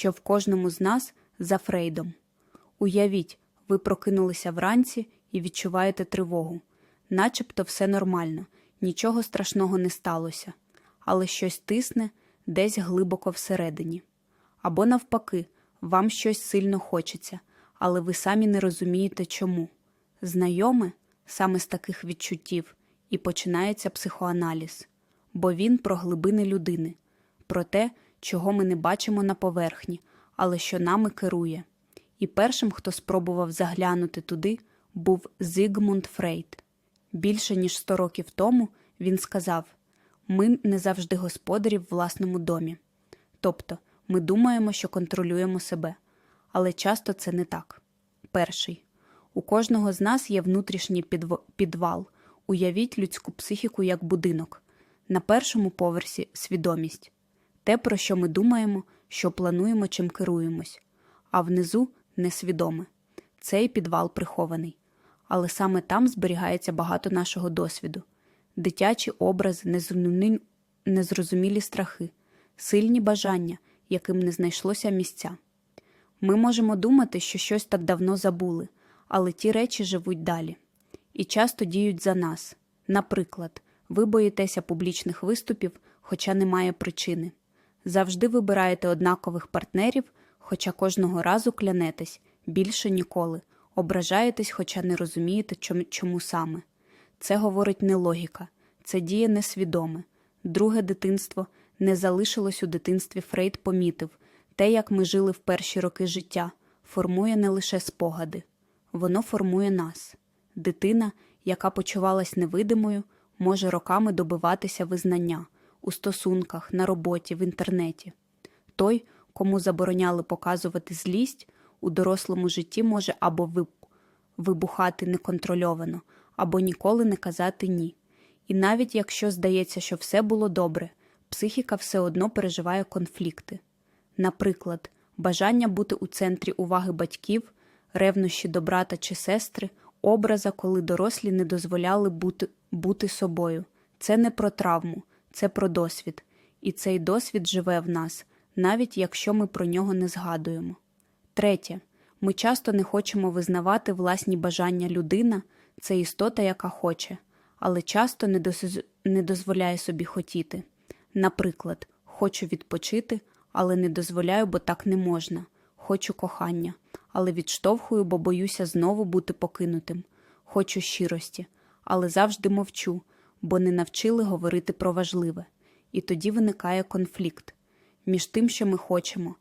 що в кожному з нас за Фрейдом. Уявіть, ви прокинулися вранці і відчуваєте тривогу. Начебто все нормально, нічого страшного не сталося, але щось тисне десь глибоко всередині. Або навпаки, вам щось сильно хочеться, але ви самі не розумієте чому. Знайоме саме з таких відчуттів і починається психоаналіз, бо він про глибини людини, про те, чого ми не бачимо на поверхні, але що нами керує. І першим, хто спробував заглянути туди, був Зигмунд Фрейд. Більше ніж сто років тому він сказав: ми не завжди господарі в власному домі. Тобто, ми думаємо, що контролюємо себе, але часто це не так. Перший у кожного з нас є внутрішній підв- підвал. Уявіть людську психіку як будинок. На першому поверсі свідомість те, про що ми думаємо, що плануємо, чим керуємось, а внизу несвідоме. Цей підвал прихований. Але саме там зберігається багато нашого досвіду: дитячі образи, незрозумілі- страхи, сильні бажання, яким не знайшлося місця. Ми можемо думати, що щось так давно забули, але ті речі живуть далі і часто діють за нас. Наприклад, ви боїтеся публічних виступів, хоча немає причини. Завжди вибираєте однакових партнерів, хоча кожного разу клянетесь більше ніколи, ображаєтесь, хоча не розумієте, чому, саме. Це говорить не логіка, це діє несвідоме. Друге дитинство не залишилось у дитинстві Фрейд помітив те, як ми жили в перші роки життя, формує не лише спогади, воно формує нас. Дитина, яка почувалась невидимою, може роками добиватися визнання у стосунках, на роботі, в інтернеті. Той, кому забороняли показувати злість, у дорослому житті може або вибухати неконтрольовано, або ніколи не казати ні. І навіть якщо здається, що все було добре, психіка все одно переживає конфлікти. Наприклад, бажання бути у центрі уваги батьків, ревнощі до брата чи сестри, образа, коли дорослі не дозволяли бути, бути собою. Це не про травму, це про досвід. І цей досвід живе в нас, навіть якщо ми про нього не згадуємо. Третє, ми часто не хочемо визнавати власні бажання людина це істота, яка хоче, але часто не, дос- не дозволяє собі хотіти. Наприклад, хочу відпочити, але не дозволяю, бо так не можна. Хочу кохання, але відштовхую, бо боюся знову бути покинутим. Хочу щирості, але завжди мовчу, бо не навчили говорити про важливе. І тоді виникає конфлікт між тим, що ми хочемо,